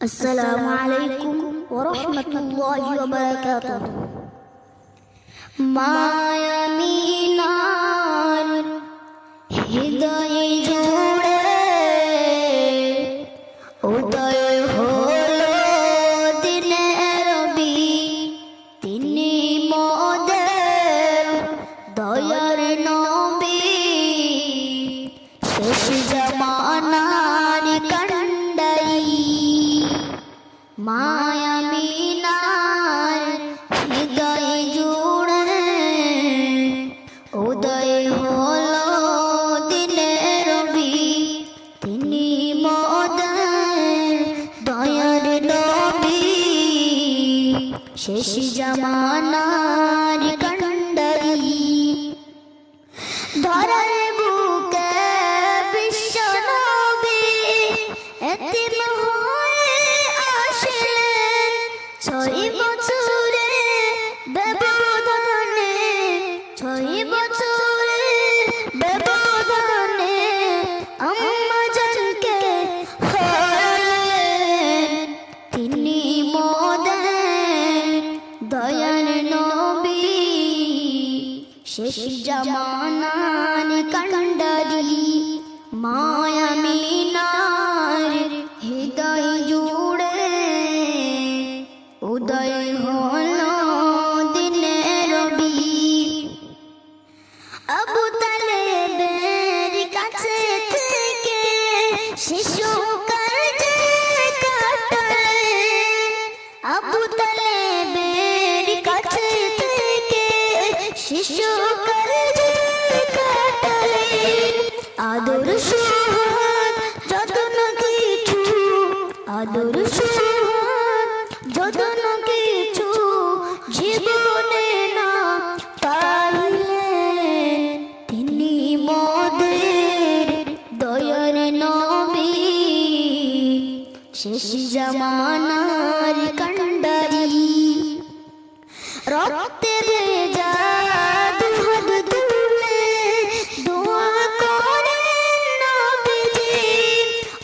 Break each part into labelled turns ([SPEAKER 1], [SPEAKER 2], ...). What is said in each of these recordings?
[SPEAKER 1] السلام عليكم ورحمة الله وبركاته মায়ামিনার হৃদয়ে জুড়ে উদয় হলো দিনে রবি তিনি মোদের দয়ার নবী শেষ জমানার শেষ জমানার কন্ডারি ধরার বুকে বিশ্ব এতিম হয়ে আসলেন ছয় নবী, শেষ কান্ডারি মায়ামিনার হৃদয় জুড়ে উদয় হলো দিনে রবি। আবু তালেবের কাছে থেকে শিশু কাজে কাটালেন আবু শিশু কাজে কাটালেন আদর সোহাগ যতন কিছু আদর সোহাগ যতন কিছু জীবনে না পাইলেন তিনি মোদের দয়ার নবী শেষ জামানার কন্ডারি। রক্তে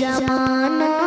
[SPEAKER 1] जमाना